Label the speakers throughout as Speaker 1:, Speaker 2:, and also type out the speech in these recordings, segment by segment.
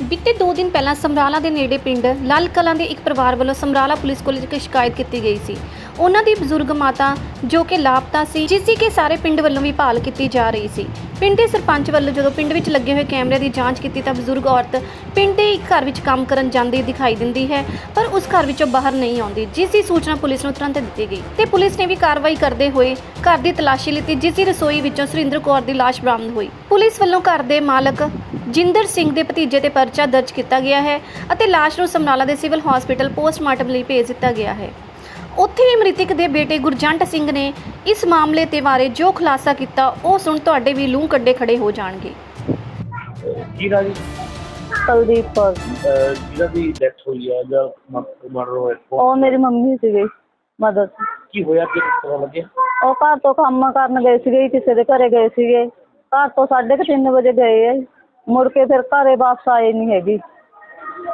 Speaker 1: ਬੀਤੇ 2 ਦਿਨ ਪਹਿਲਾਂ ਸਮਰਾਲਾ ਦੇ ਨੇੜੇ ਪਿੰਡ ਲਾਲ ਕਲਾਂ ਦੇ ਇੱਕ ਪਰਿਵਾਰ ਵੱਲੋਂ ਸਮਰਾਲਾ ਪੁਲਿਸ ਕੋਲ ਇੱਕ ਸ਼ਿਕਾਇਤ ਕੀਤੀ ਗਈ ਸੀ। ਉਹਨਾਂ ਦੀ ਬਜ਼ੁਰਗ ਮਾਤਾ ਜੋ ਕਿ ਲਾਪਤਾ ਸੀ, ਜਿਸ ਦੀ ਕਿ ਸਾਰੇ ਪਿੰਡ ਵੱਲੋਂ ਵੀ ਭਾਲ ਕੀਤੀ ਜਾ ਰਹੀ ਸੀ। ਪਿੰਡ ਦੇ ਸਰਪੰਚ ਵੱਲੋਂ ਜਦੋਂ ਪਿੰਡ ਵਿੱਚ ਲੱਗੇ ਹੋਏ ਕੈਮਰੇ ਦੀ ਜਾਂਚ ਕੀਤੀ ਤਾਂ ਬਜ਼ੁਰਗ ਔਰਤ ਪਿੰਡ ਦੇ ਇੱਕ ਘਰ ਵਿੱਚ ਕੰਮ ਕਰਨ ਜਾਂਦੀ ਦਿਖਾਈ ਦਿੰਦੀ ਹੈ, ਪਰ ਉਸ ਘਰ ਵਿੱਚੋਂ ਬਾਹਰ ਨਹੀਂ ਆਉਂਦੀ, ਜਿਸ ਦੀ ਸੂਚਨਾ ਪੁਲਿਸ ਨੂੰ ਤੁਰੰਤ ਦਿੱਤੀ ਗਈ। ਤੇ ਪੁਲਿਸ ਨੇ ਵੀ ਕਾਰਵਾਈ ਕਰਦੇ ਹੋਏ ਘਰ ਦੀ ਤਲਾਸ਼ੀ ਲਿੱਤੀ ਜਿਸ ਦੀ ਰਸੋਈ ਵਿੱਚੋਂ ਸੁਰਿੰਦਰ ਕੌਰ ਦੀ ਲਾਸ਼ ਬਰਾਮਦ ਹੋਈ। ਪੁਲਿਸ ਵੱਲੋਂ ਘਰ ਦੇ ਮਾਲਕ ਜਿੰਦਰ ਸਿੰਘ ਦੇ ਭਤੀਜੇ ਤੇ ਪਰਚਾ ਦਰਜ ਕੀਤਾ ਗਿਆ ਹੈ ਅਤੇ ਲਾਸ਼ ਨੂੰ ਸਮਰਾਲਾ ਦੇ ਸਿਵਲ ਹਸਪੀਟਲ ਪੋਸਟਮਾਰਟਮ ਲਈ ਭੇਜ ਦਿੱਤਾ ਗਿਆ ਹੈ। ਉੱਥੇ ਹੀ ਮ੍ਰਿਤਕ ਦੇ ਬੇਟੇ ਗੁਰਜੰਟ ਸਿੰਘ ਨੇ ਇਸ ਮਾਮਲੇ ਤੇ ਬਾਰੇ ਜੋ ਖੁਲਾਸਾ ਕੀਤਾ ਉਹ ਸੁਣ ਤੁਹਾਡੇ ਵੀ ਲੂੰ ਕੱਢੇ ਖੜੇ ਹੋ ਜਾਣਗੇ।
Speaker 2: ਕੀ ਨਾ ਜੀ?
Speaker 3: ਕੁਲਦੀਪ ਕੌਰ।
Speaker 2: ਅਹ ਜਿਹਦਾ ਦੀ ਡੈਥ ਹੋਈ ਹੈ ਜਾਂ ਮਰਡਰ ਹੋਇਆ ਉਹ
Speaker 3: ਉਹ ਮੇਰੀ ਮੰਮੀ ਸੀਗੇ ਮਦਦ
Speaker 2: ਕੀ ਹੋਇਆ ਕਿ ਪਤਾ ਲੱਗਿਆ?
Speaker 3: ਉਹ ਘਰ ਤੋਂ ਕੰਮ ਕਰਨ ਗਏ ਸੀਗੇ ਕਿਸੇ ਦੇ ਘਰੇ ਗਏ ਸੀਗੇ। ਘਰ ਤੋਂ 3:30 ਵਜੇ ਗਏ ਆ। ਜੀ। ਮੁੜ ਕੇ ਫਿਰ ਘਰੇ ਵਾਪਸ ਆਏ ਨਹੀਂ ਹੈਗੀ।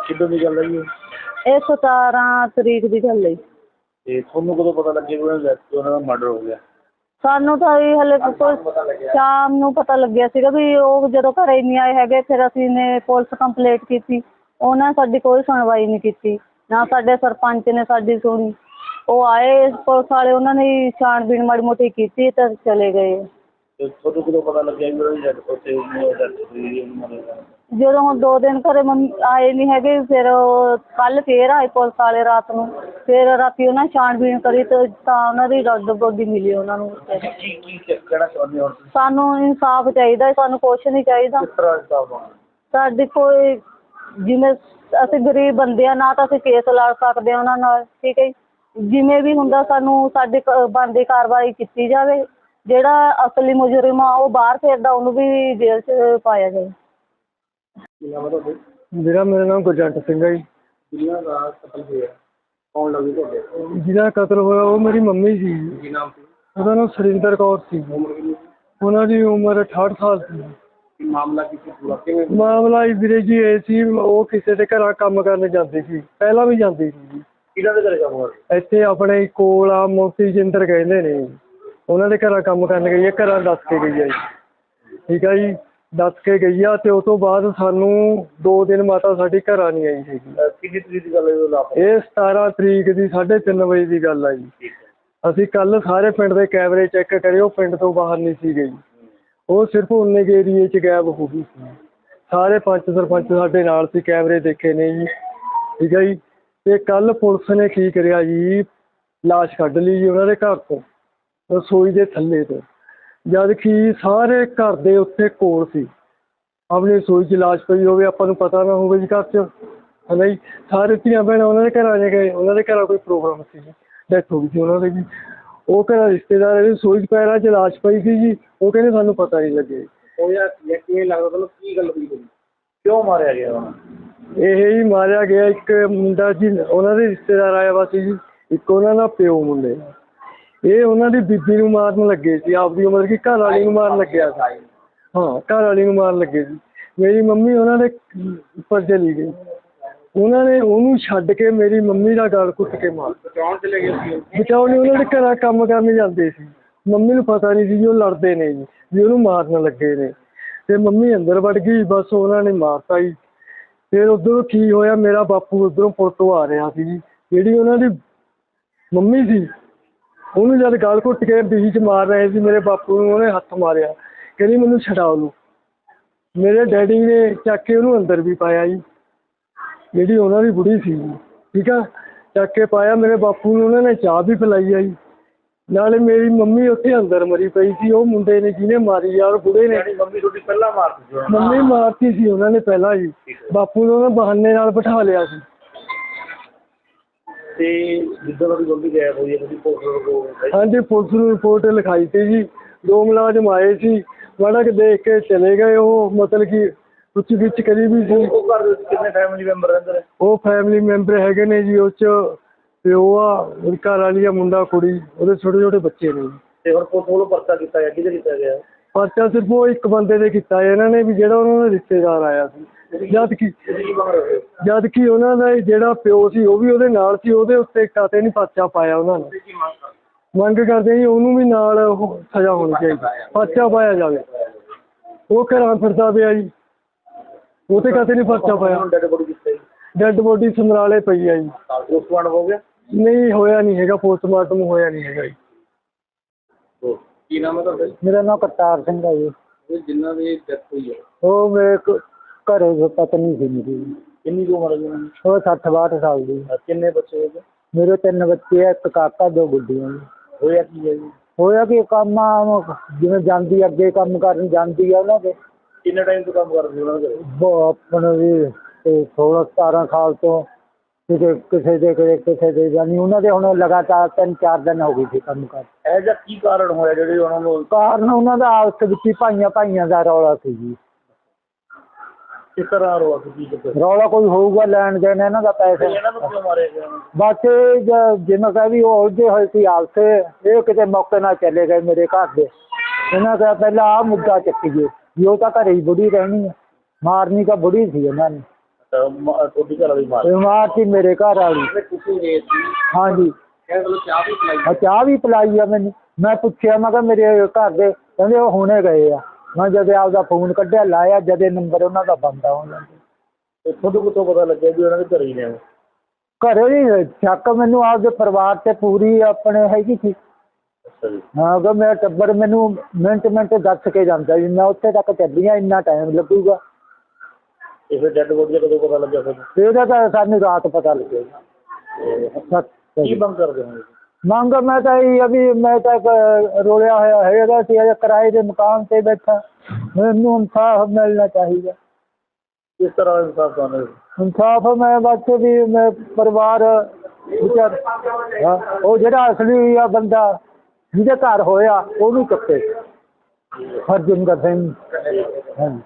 Speaker 2: ਕਿੱਦੋਂ ਦੀ ਗੱਲ ਹੈ? ਇਹ
Speaker 3: 17 ਤਰੀਕ ਦੀ ਗੱਲ ਹੈ।
Speaker 2: ਤੇ ਤੁਹਾਨੂੰ ਕਦੋਂ ਪਤਾ ਲੱਗਿਆ ਕਿ ਉਹਨਾਂ ਦਾ death- ਉਹਨਾਂ ਦਾ ਮਰਡਰ ਹੋ ਗਿਆ?
Speaker 3: ਸਾਨੂੰ ਤਾਂ ਇਹ ਹਲੇ ਕੋਈ ਸ਼ਾਮ ਨੂੰ ਪਤਾ ਲੱਗਿਆ ਸੀਗਾ ਵੀ ਉਹ ਜਦੋਂ ਘਰੇ ਨਹੀਂ ਆਏ ਹੈਗੇ ਫਿਰ ਅਸੀਂ ਨੇ ਪੁਲਿਸ ਕੰਪਲੇਂਟ ਕੀਤੀ। ਉਹਨਾਂ ਨੇ ਸਾਡੀ ਕੋਈ ਸੁਣਵਾਈ ਨਹੀਂ ਕੀਤੀ। ਨਾ ਸਾਡੇ ਸਰਪੰਚ ਨੇ ਸਾਡੀ ਸੁਣੀ। ਉਹ ਆਏ ਪੁਲਿਸ ਵਾਲੇ ਉਹਨਾਂ ਨੇ ਹੀ ਛਾਣਬੀਣ ਮਾੜੀ ਮੋਟੀ ਕੀਤੀ ਤਾਂ ਚਲੇ ਗਏ।
Speaker 2: ਤੇ ਤੁਹਾਨੂੰ ਕਦੋਂ ਪਤਾ ਲੱਗਿਆ ਕਿ ਉਹਨਾਂ ਦੀ ਡੈਥ ਉੱਥੇ ਹੋਈ ਹੈ ਉਹਨਾਂ ਦਾ
Speaker 3: ਜਦੋਂ ਹੁਣ ਦੋ ਦਿਨ ਘਰੇ ਮੰਮੀ ਆਏ ਨਹੀਂ ਹੈਗੇ ਫਿਰ ਕੱਲ ਫੇਰ ਆਏ ਪੁਲਿਸ ਵਾਲੇ ਰਾਤ ਨੂੰ। ਫਿਰ ਰਾਤੀ ਉਹਨਾਂ ਨੇ ਛਾਣਬੀਣ ਕਰੀ ਤੇ ਤਾਂ ਉਹਨਾਂ ਦੀ ਰੱਦ ਬੋਡੀ ਮਿਲੀ ਉਹਨਾਂ ਨੂੰ।
Speaker 2: ਕੀ ਕੀ ਕੀ ਕਹਿਣਾ ਚਾਹੁੰਦੇ ਹੋ ਤੁਸੀਂ?
Speaker 3: ਸਾਨੂੰ ਇਨਸਾਫ ਚਾਹੀਦਾ ਸਾਨੂੰ ਕੁਛ ਨਹੀਂ ਚਾਹੀਦਾ।
Speaker 2: ਕਿਸ ਤਰ੍ਹਾਂ ਦਾ ਹੋਣਾ?
Speaker 3: ਸਾਡੀ ਕੋਈ ਜਿਵੇਂ ਅਸੀਂ ਗਰੀਬ ਬੰਦੇ ਆ ਨਾ ਤਾਂ ਅਸੀਂ ਕੇਸ ਲੜ ਸਕਦੇ ਹਾਂ ਉਹਨਾਂ ਨਾਲ ਠੀਕ ਹੈ ਜੀ। ਜਿਵੇਂ ਵੀ ਹੁੰਦਾ ਸਾਨੂੰ ਸਾਡੇ ਕ- ਬਣਦੀ ਕਾਰਵਾਈ ਕੀਤੀ ਜਾਵੇ। ਜਿਹੜਾ ਅਸਲੀ ਮੁਜਰਮ ਆ ਉਹ ਬਾਹਰ ਫਿਰਦਾ ਉਹਨੂੰ ਵੀ ਜੇਲ੍ਹ 'ਚ ਪਾਇਆ ਜਾਵੇ।
Speaker 2: ਕੀ ਨਾਮ ਹੈ ਤੁਹਾਡੇ?
Speaker 4: ਮੇਰਾ ਮੇਰਾ ਨਾਮ ਗੁਰਜੰਟ ਸਿੰਘ ਹੈ ਜੀ।
Speaker 2: ਜਿਹਨਾਂ ਦਾ ਕਤਲ ਹੋਇਆ? ਕੌਣ ਲੱਗੇ ਤੁਹਾਡੇ?
Speaker 4: ਜਿਹਦਾ ਕਤਲ ਹੋਇਆ ਉਹ ਮੇਰੀ ਮੰਮੀ ਸੀ।
Speaker 2: ਕੀ ਨਾਮ ਸੀ?
Speaker 4: ਉਹਦਾ ਨਾਮ ਸੁਰਿੰਦਰ ਕੌਰ ਸੀ।
Speaker 2: ਉਮਰ ਕਿੰਨੀ ਸੀ?
Speaker 4: ਉਹਨਾਂ ਦੀ ਉਮਰ 68 ਸਾਲ ਸੀ।
Speaker 2: ਕੀ ਮਾਮਲਾ ਕੀ ਸੀ ਪੂਰਾ ਕਿਵੇਂ
Speaker 4: ਮਾਮਲਾ ਇਹ ਵੀਰੇ ਜੀ ਇਹ ਸੀ ਉਹ ਕਿਸੇ ਦੇ ਘਰਾਂ ਕੰਮ ਕਰਨ ਜਾਂਦੀ ਸੀ। ਪਹਿਲਾਂ ਵੀ ਜਾਂਦੀ ਸੀ ਜੀ।
Speaker 2: ਕਿਹਨਾਂ ਦੇ ਘਰੇ ਕੰਮ ਹੋਇਆ?
Speaker 4: ਇੱਥੇ ਆਪਣੇ ਕੋਲ ਆ ਮੋਤੀ ਜਿੰਦਰ ਕਹਿੰਦੇ ਨੇ। ਜੀ। ਉਹਨਾਂ ਦੇ ਘਰਾਂ ਕੰਮ ਕਰਨ ਗਈ ਹੈ ਘਰਾਂ ਦੱਸ ਕੇ ਗਈ ਹੈ ਜੀ। ਠੀਕ ਹੈ ਜੀ। ਦੱਸ ਕੇ ਗਈ ਆ ਤੇ ਉਸ ਤੋਂ ਬਾਅਦ ਸਾਨੂੰ 2 ਦਿਨ ਮਾਤਾ ਸਾਡੀ ਘਰਾਂ ਨਹੀਂ ਆਈ ਸੀਗੀ।
Speaker 2: ਕਿੰਨੀ ਤਰੀਕ ਦੀ ਗੱਲ ਹੈ ਉਹ ਲਾਪਤਾ?
Speaker 4: ਇਹ 17 ਤਰੀਕ ਦੀ 3:30 ਵਜੇ ਦੀ ਗੱਲ ਆ ਜੀ। ਅਸੀਂ ਕੱਲ ਸਾਰੇ ਪਿੰਡ ਦੇ ਕੈਮਰੇ ਚੈੱਕ ਕਰੇ ਉਹ ਪਿੰਡ ਤੋਂ ਬਾਹਰ ਨਹੀਂ ਸੀ ਗਈ। ਉਹ ਸਿਰਫ ਉਨੇ ਕੇ ਏਰੀਏ 'ਚ ਗਾਇਬ ਹੋ ਗਈ ਸੀ। ਸਾਰੇ ਪੰਚ ਸਰਪੰਚ ਸਾਡੇ ਨਾਲ ਸੀ ਕੈਮਰੇ ਦੇਖੇ ਨੇ ਜੀ। ਠੀਕ ਹੈ ਜੀ। ਤੇ ਕੱਲ ਪੁਲਿਸ ਨੇ ਕੀ ਕਰਿਆ ਜੀ? ਲਾਸ਼ ਕੱਢ ਲਈ ਜੀ ਉਹਨਾਂ ਦੇ ਘਰ ਤੋਂ ਰਸੋਈ ਦੇ ਥੱਲੇ ਤੋਂ। ਜਦ ਕਿ ਸਾਰੇ ਘਰ ਦੇ ਉੱਥੇ ਕੋਲ ਸੀ। ਆਪਣੀ ਰਸੋਈ 'ਚ ਲਾਸ਼ ਪਈ ਹੋਵੇ ਆਪਾਂ ਨੂੰ ਪਤਾ ਨਾ ਹੋਵੇ ਜੀ ਘਰ 'ਚ। ਹੈ ਨਾ ਜੀ? ਸਾਰੇ ਧੀਆਂ ਭੈਣਾਂ ਉਹਨਾਂ ਦੇ ਘਰਾਂ 'ਚ ਗਏ ਉਹਨਾਂ ਦੇ ਘਰਾਂ ਕੋਈ ਪ੍ਰੋਗਰਾਮ ਸੀ ਜੀ। ਡੈਥ ਹੋ ਗਈ ਸੀ ਉਹਨਾਂ ਦੀ ਜੀ। ਉਹ ਘਰਾਂ ਰਿਸ਼ਤੇਦਾਰ ਦੀ ਰਸੋਈ 'ਚ ਪੈਰਾਂ 'ਚ ਲਾਸ਼ ਪਈ ਸੀ ਜੀ। ਉਹ ਕਹਿੰਦੇ ਸਾਨੂੰ ਪਤਾ ਨਹੀਂ ਲੱਗਿਆ
Speaker 2: ਉਹ ਯਾਰ ਕਿਵੇਂ ਲੱਗਦਾ ਤੁਹਾਨੂੰ ਕੀ ਗੱਲ ਹੋਈ ਹੋਈ? ਕਿਉਂ ਮਾਰਿਆ ਗਿਆ ਉਹਨਾਂ?
Speaker 4: ਇਹ ਹੀ ਮਾਰਿਆ ਗਿਆ ਇੱਕ ਮੁੰਡਾ ਜੀ ਉਹਨਾਂ ਦੇ ਰਿਸ਼ਤੇਦਾਰ ਆਇਆ ਵਾ ਸੀ ਜੀ। ਇੱਕ ਉਹਨਾਂ ਦਾ ਪਿਓ ਮੁੰਡੇ। ਦਾ। ਇਹ ਉਹਨਾਂ ਦੀ ਬੀਬੀ ਨੂੰ ਮਾਰਨ ਲੱਗੇ ਸੀ ਆਪਦੀ ਉਮਰ ਕੀ ਘਰ ਵਾਲੀ ਨੂੰ ਮਾਰਨ ਲੱਗਿਆ ਸੀ। ਹਾਂ ਘਰ ਵਾਲੀ ਨੂੰ ਮਾਰਨ ਲੱਗੇ ਸੀ। ਮੇਰੀ ਮੰਮੀ ਉਹਨਾਂ ਦੇ ਉੱਪਰ ਚਲੀ ਗਈ। ਉਹਨਾਂ ਨੇ ਉਹਨੂੰ ਛੱਡ ਕੇ ਮੇਰੀ ਮੰਮੀ ਦਾ ਗਲ ਘੁੱਟ ਕੇ ਮਾਰ
Speaker 2: ਬਚਾਉਣ ਚਲੇ ਗਏ ਸੀ
Speaker 4: ਉਹਨਾਂ ਦੇ ਘਰਾਂ ਕੰਮ ਕਰਨ ਜਾਂਦੇ ਸੀ। ਮੰਮੀ ਨੂੰ ਪਤਾ ਨਹੀਂ ਸੀ ਜੀ ਉਹ ਲੜਦੇ ਨੇ ਜੀ ਵੀ ਉਹਨੂੰ ਮਾਰਨ ਲੱਗੇ ਨੇ। ਤੇ ਮੰਮੀ ਅੰਦਰ ਵੜ ਗਈ ਬਸ ਉਹਨਾਂ ਨੇ ਮਾਰਤਾ ਜੀ। ਫਿਰ ਉਧਰੋਂ ਕੀ ਹੋਇਆ ਮੇਰਾ ਬਾਪੂ ਉਧਰੋਂ ਫੋਟੋ ਆ ਰਿਹਾ ਸੀ ਜੀ। ਜਿਹੜੀ ਉਹਨਾਂ ਦੀ ਮੰਮੀ ਸੀ ਉਹਨੂੰ ਜਦ ਗਲ ਘੁੱਟ ਕੇ ਬੀਚ ਮਾਰ ਰਹੇ ਸੀ ਮੇਰੇ ਬਾਪੂ ਨੂੰ ਉਹਨੇ ਹੱਥ ਮਾਰਿਆ। ਕਹਿੰਦੀ ਮੈਨੂੰ ਛਡਾ ਉਹਨੂੰ। ਮੇਰੇ ਡੈਡੀ ਨੇ ਚੱਕ ਕੇ ਉਹਨੂੰ ਅੰਦਰ ਵੀ ਪਾਇਆ ਜੀ। ਜਿਹੜੀ ਉਹਨਾਂ ਦੀ ਬੁੜੀ ਸੀ ਠੀਕ ਆ? ਚੱਕ ਕੇ ਪਾਇਆ ਮੇਰੇ ਬਾਪੂ ਨੂੰ ਉਹਨਾਂ ਨੇ ਚਾਹ ਵੀ ਪਿਲਾਈ ਆ ਜੀ। ਨਾਲੇ ਮੇਰੀ ਮੰਮੀ ਉੱਥੇ ਅੰਦਰ ਮਰੀ ਪਈ ਸੀ ਉਹ ਮੁੰਡੇ ਨੇ ਜਿਹਨੇ ਮਾਰੀ ਔਰ ਬੁੜੇ ਨੇ
Speaker 2: ਮੰਮੀ ਤੁਹਾਡੀ ਪਹਿਲਾਂ ਮਾਰਤੀ ਸੀ।
Speaker 4: ਮੰਮੀ ਮਾਰਤੀ ਸੀ ਉਹਨਾਂ ਨੇ ਪਹਿਲਾਂ ਜੀ। ਬਾਪੂ ਨੂੰ ਉਹਨਾਂ ਬਹਾਨੇ ਨਾਲ ਬਿਠਾ ਲਿਆ ਸੀ।
Speaker 2: ਤੇ ਜਿੱਦਾਂ ਤੁਹਾਡੀ ਮੰਮੀ ਗਾਇਬ ਹੋਈ ਹੈ ਤੁਸੀਂ ਪੋਸਟਰ ਕੋ
Speaker 4: ਹਾਂਜੀ ਪੁਲਿਸ ਨੂੰ ਰਿਪੋਰਟ ਲਿਖਾਈ ਸੀ ਜੀ। ਦੋ ਮੁਲਾਜ਼ਮ ਆਏ ਸੀ। ਮਾੜਾ ਕਿ ਦੇਖ ਕੇ ਚਲੇ ਗਏ ਉਹ ਮਤਲਬ ਕਿ ਕੁਛ ਵਿੱਚ ਕਰੀ ਵੀ ਸੀ।
Speaker 2: ਉਹ ਘਰ ਦੇ ਵਿੱਚ ਕਿੰਨੇ ਫੈਮਿਲੀ ਮੈਂਬਰ ਰਹਿੰਦੇ ਨੇ?
Speaker 4: ਉਹ ਫੈਮਿਲੀ ਮੈਂਬਰ ਹੈਗੇ ਨੇ ਜੀ ਉਹ ਚ ਪਿਓ ਆ ਉਹਦੀ ਘਰ ਵਾਲੀ ਆ ਮੁੰਡਾ ਕੁੜੀ ਉਹਦੇ ਛੋਟੇ ਛੋਟੇ ਬੱਚੇ ਨੇ ਜੀ।
Speaker 2: ਤੇ ਹੁਣ ਪੁਲਿਸ ਵੱਲੋਂ ਪਰਚਾ ਕੀਤਾ ਗਿਆ ਕਿਹਦੇ ਕੀਤਾ ਗਿਆ?
Speaker 4: ਪਰਚਾ ਸਿਰਫ ਉਹ ਇੱਕ ਬੰਦੇ ਦੇ ਕੀਤਾ ਇਹਨਾਂ ਨੇ ਵੀ ਜਿਹੜਾ ਉਹਨਾਂ ਦਾ ਰਿਸ਼ਤੇਦਾਰ ਆਇਆ ਸੀ। ਜਦ ਕਿ ਜਦ ਕਿ ਉਹਨਾਂ ਦਾ ਜਿਹੜਾ ਪਿਓ ਸੀ ਉਹ ਵੀ ਉਹਦੇ ਨਾਲ ਸੀ ਉਹਦੇ ਉੱਤੇ ਕਾਤੇ ਨਹੀਂ ਪਰਚਾ ਪਾਇਆ ਉਹਨਾਂ ਨੇ।
Speaker 2: ਮੰਗ ਕਰਦੇ
Speaker 4: ਜੀ ਉਹਨੂੰ ਵੀ ਨਾਲ ਉਹ ਸਜ਼ਾ ਹੋਣੀ ਚਾਹੀਦੀ ਪਰਚਾ ਪਾਇਆ ਜਾਵੇ। ਉਹ ਘਰਾਂ ਫਿਰਦਾ ਪਿਆ ਜੀ। ਉਹ ਤੇ ਕਦੇ ਨਹੀਂ ਪਰਚਾ ਪਾਇਆ।
Speaker 2: ਡੈਡ ਬੋਡੀ ਕਿੱਥੇ
Speaker 4: ਡੈੱਡ ਬੋਡੀ ਸਮਰਾਲੇ ਪਈ ਆ ਜੀ।
Speaker 2: ਪੋਸਟਮਾਰਟਮ ਹੋ ਗਿਆ?
Speaker 4: ਨਹੀਂ ਹੋਇਆ ਨਹੀਂ ਹੈਗਾ ਪੋਸਟਮਾਰਟਮ ਹੋਇਆ ਨਹੀਂ ਹੈਗਾ ਜੀ।
Speaker 2: ਉਹ ਕੀ ਨਾਮ ਹੈ ਤੁਹਾਡਾ?
Speaker 5: ਮੇਰਾ ਨਾਮ ਕਰਤਾਰ ਸਿੰਘ ਹੈ ਜੀ।
Speaker 2: ਜਿਨ੍ਹਾਂ ਦੀ ਡੈਥ ਹੋਈ ਹੈ।
Speaker 5: ਉਹ ਮੇਰੇ ਘਰੇ ਜੋ ਪਤਨੀ ਸੀ ਮੇਰੀ।
Speaker 2: ਕਿੰਨੀ ਕੁ ਉਮਰ ਹੈ ਜੀ ਉਹਨਾਂ ਦੀ
Speaker 5: ਉਹ 60 62 ਸਾਲ ਦੀ।
Speaker 2: ਅਹ ਕਿੰਨੇ ਬੱਚੇ ਹੋਏ
Speaker 5: ਮੇਰੇ ਤਿੰਨ ਬੱਚੇ ਆ ਇੱਕ ਕਾਕਾ ਦੋ ਗੁੱਡੀਆਂ। ਜੀ
Speaker 2: ਹੋਇਆ ਕੀ ਹੈ ਜੀ?
Speaker 5: ਹੋਇਆ ਕਿ ਕੰਮ ਆ, ਜਿਵੇਂ ਜਾਂਦੀ ਆ, ਅੱਗੇ ਕੰਮ ਕਰਨ ਜਾਂਦੀ ਆ ਉਹਨਾਂ ਦੇ।
Speaker 2: ਕਿੰਨੇ ਟਾਈਮ ਤੋਂ ਕੰਮ ਕਰਦੇ ਉਹਨਾਂ ਦੇ? ਘਰੇ?
Speaker 5: ਉਹ ਆਪਣੇ ਵੀ ਤੇ 16 17 ਸਾਲ ਤੋਂ ਕਿਤੇ ਕਿਸੇ ਦੇ ਕਿਤੇ ਕਿਸੇ ਦੇ ਜਾਨੀ ਉਹਨਾਂ ਦੇ ਹੁਣ ਲਗਾਤਾਰ ਤਿੰਨ ਚਾਰ ਦਿਨ ਹੋ ਗਏ ਸੀ ਕੰਮ ਕਰ
Speaker 2: ਇਹ ਜਿਹਾ ਕੀ ਕਾਰਨ ਹੋਇਆ ਜਿਹੜੇ ਉਹਨਾਂ ਨੂੰ
Speaker 5: ਕਾਰਨ ਉਹਨਾਂ ਦਾ ਆਪਸ ਵਿੱਚ ਹੀ ਭਾਈਆਂ ਭਾਈਆਂ ਦਾ ਰੌਲਾ ਸੀ ਜੀ।
Speaker 2: ਕਿਸ ਤਰ੍ਹਾਂ ਰੋਕ ਕੀ ਕਰਦੇ
Speaker 5: ਰੌਲਾ ਕੋਈ ਹੋਊਗਾ ਲੈਣ ਦੇਣ ਇਹਨਾਂ ਦਾ ਪੈਸੇ।
Speaker 2: ਇਹਨਾਂ ਨੂੰ ਕਿਉਂ ਮਾਰਿਆ ਗਿਆ?
Speaker 5: ਬਸ ਇਹ ਜ- ਜਿਵੇਂ ਕਹੇ ਵੀ ਉਹ ਉਲਝੇ ਹੋਏ ਸੀ ਆਪਸੇ ਇਹ ਕਿਤੇ ਮੌਕੇ ਨਾਲ ਚਲੇ ਗਏ ਮੇਰੇ ਘਰ ਦੇ। ਇਹਨਾਂ ਦਾ ਪਹਿਲਾਂ ਆ ਮੁੱਦਾ ਚੱਕੀਏ ਵੀ ਉਹ ਤਾਂ ਘਰੇ ਹੀ ਬੁੜੀ ਰਹਿਣੀ ਹੈ ਮਾਰਨੀ ਤਾਂ ਬੁੜੀ ਸੀ ਇਹਨਾਂ ਨੇ।
Speaker 2: ਤੁਹਾਡੀ ਘਰ ਵਾਲੀ ਮਾਰ
Speaker 5: ਇਹ ਮਾਰਤੀ ਮੇਰੇ ਘਰ ਵਾਲੀ।
Speaker 2: ਤੁਸੀਂ ਗਏ ਸੀ
Speaker 5: ਹਾਂਜੀ।
Speaker 2: ਕਹਿੰਦੇ ਚਲੋ ਚਾਹ ਵੀ ਪਿਲਾਈ।
Speaker 5: ਆ ਚਾਹ ਵੀ ਪਿਲਾਈ ਆ ਮੈਨੂੰ। ਮੈਂ ਪੁੱਛਿਆ ਮੈਂ ਕਿਹਾ ਮੇਰੇ ਘਰ ਦੇ ਕਹਿੰਦੇ ਉਹ ਹੁਣੇ ਗਏ ਆ। ਮੈਂ ਜਦ ਆਪਦਾ ਫੋਨ ਕੱਢਿਆ ਲਾਇਆ ਜਦੇ ਨੰਬਰ ਉਹਨਾਂ ਦਾ ਬੰਦ ਆ ਉਹਨਾਂ ਦਾ
Speaker 2: ਤੇ ਤੁਹਾਨੂੰ ਕਿੱਥੋਂ ਪਤਾ ਲੱਗਿਆ ਵੀ ਉਹਨਾਂ ਦੇ ਘਰੇ ਹੀ ਨੇ ਉਹ?
Speaker 5: ਘਰੇ ਹੀ ਸ਼ੱਕ ਮੈਨੂੰ ਆਪਦੇ ਪਰਿਵਾਰ ਤੇ ਪੂਰੀ ਆਪਣੇ ਹੈਗੀ ਸੀ।
Speaker 2: ਅੱਛਾ ਜੀ।
Speaker 5: ਹਾਂ ਕਿ ਮੇਰਾ ਟੱਬਰ ਮੈਨੂੰ ਮਿੰਟ ਮਿੰਟ ਦੱਸ ਕੇ ਜਾਂਦਾ ਵੀ ਮੈਂ ਉੱਥੇ ਤੱਕ ਚੱਲੀ ਆ ਇੰਨਾ ਟਾਈਮ ਲੱਗੂਗਾ।
Speaker 2: ਇਹ ਫਿਰ ਡੈਡ ਬੋਡੀ ਦਾ ਕਦੋਂ ਪਤਾ ਲੱਗਿਆ ਤੁਹਾਨੂੰ
Speaker 5: ਇਹਦਾ ਤਾਂ ਸਾਨੂੰ ਰਾਤ ਪਤਾ ਲੱਗੇਗਾ ਸੱਤ
Speaker 2: ਕੀ ਮੰਗ ਕਰਦੇ ਹੋ?
Speaker 5: ਮੰਗ ਮੈਂ ਤਾਂ ਇਹ ਆ ਵੀ ਮੈਂ ਤਾਂ ਇੱਕ ਰੋਲਿਆ ਹੋਇਆ ਹੈਗਾ ਸੀ ਅਜੇ ਕਿਰਾਏ ਦੇ ਮਕਾਨ ਤੇ ਬੈਠਾ। ਮੈਨੂੰ ਇਨਸਾਫ ਮਿਲਣਾ ਚਾਹੀਦਾ।
Speaker 2: ਕਿਸ ਤਰ੍ਹਾਂ ਇਨਸਾਫ ਹੋ
Speaker 5: ਇਨਸਾਫ ਮੈਂ ਬਸ ਵੀ ਮੈਂ ਪਰਿਵਾਰ ਵਿਚਾਰ ਹਾਂ, ਉਹ ਜਿਹੜਾ ਅਸਲੀ ਆ ਬੰਦਾ ਜਿਹਦੇ ਘਰ ਹੋਇਆ ਉਹਨੂੰ ਚੱਕੇ। ਹਰਜਿੰਦਰ ਸਿੰਘ। ਹਾਂਜੀ